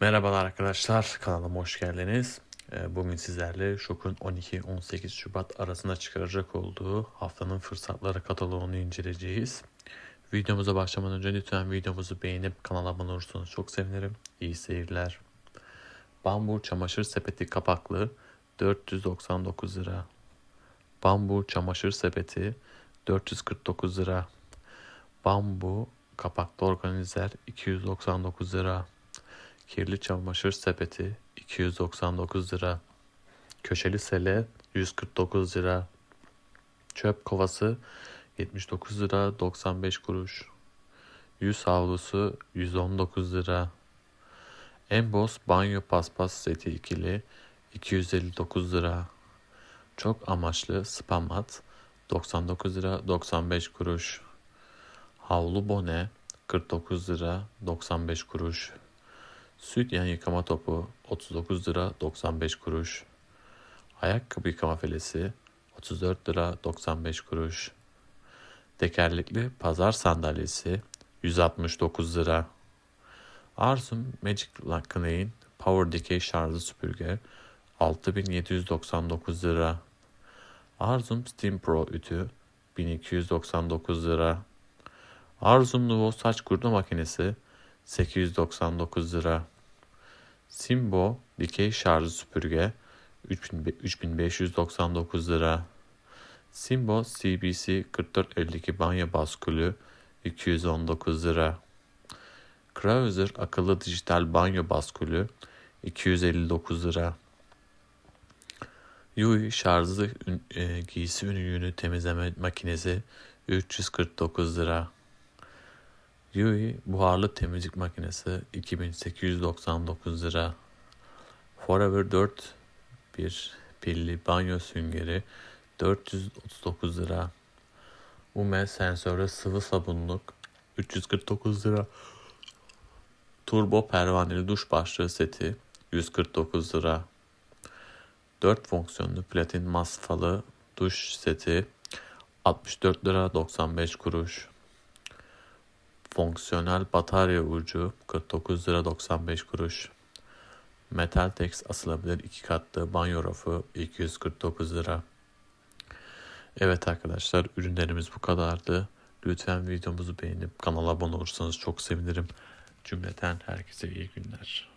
Merhabalar arkadaşlar, kanalıma hoş geldiniz. Ee, Bugün sizlerle Şok'un 12-18 Şubat arasında çıkaracak olduğu haftanın fırsatları kataloğunu inceleyeceğiz. Videomuza başlamadan önce lütfen videomuzu beğenip kanala abone olursanız çok sevinirim. İyi seyirler. Bambu çamaşır sepeti kapaklı 499 lira. Bambu çamaşır sepeti 449 lira. Bambu kapaklı organizer 299 lira. Kirli çamaşır sepeti 299 lira. Köşeli sele 149 lira. Çöp kovası 79 lira 95 kuruş. Yüz havlusu 119 lira. Emboss banyo paspas seti ikili 259 lira. Çok amaçlı spa mat 99 lira 95 kuruş. Havlu bone 49 lira 95 kuruş. Süt yan yıkama topu 39 lira 95 kuruş. Ayakkabı yıkama filesi 34 lira 95 kuruş. Tekerlekli pazar sandalyesi 169 lira. Arzum Magic Clean Power Decay şarjlı süpürge 6799 lira. Arzum Steam Pro ütü 1299 lira. Arzum Nuvo saç kurutma makinesi 899 lira. Simbo dikey şarjlı süpürge 3599 lira. Simbo CBC 4452 banyo baskülü 219 lira. Krauser akıllı dijital banyo baskülü 259 lira. Yui şarjlı e, giysi ünlüğünü temizleme makinesi 349 lira. Yui buharlı temizlik makinesi 2899 lira. Forever 4 bir pilli banyo süngeri 439 lira. Ume sensörlü sıvı sabunluk 349 lira. Turbo pervaneli duş başlığı seti 149 lira. 4 fonksiyonlu platin masfalı duş seti 64 lira 95 kuruş. Fonksiyonel batarya ucu 49 lira 95 kuruş. Metal Tex asılabilir iki katlı banyo rafı 249 lira. Evet arkadaşlar ürünlerimiz bu kadardı. Lütfen videomuzu beğenip kanala abone olursanız çok sevinirim. Cümleten herkese iyi günler.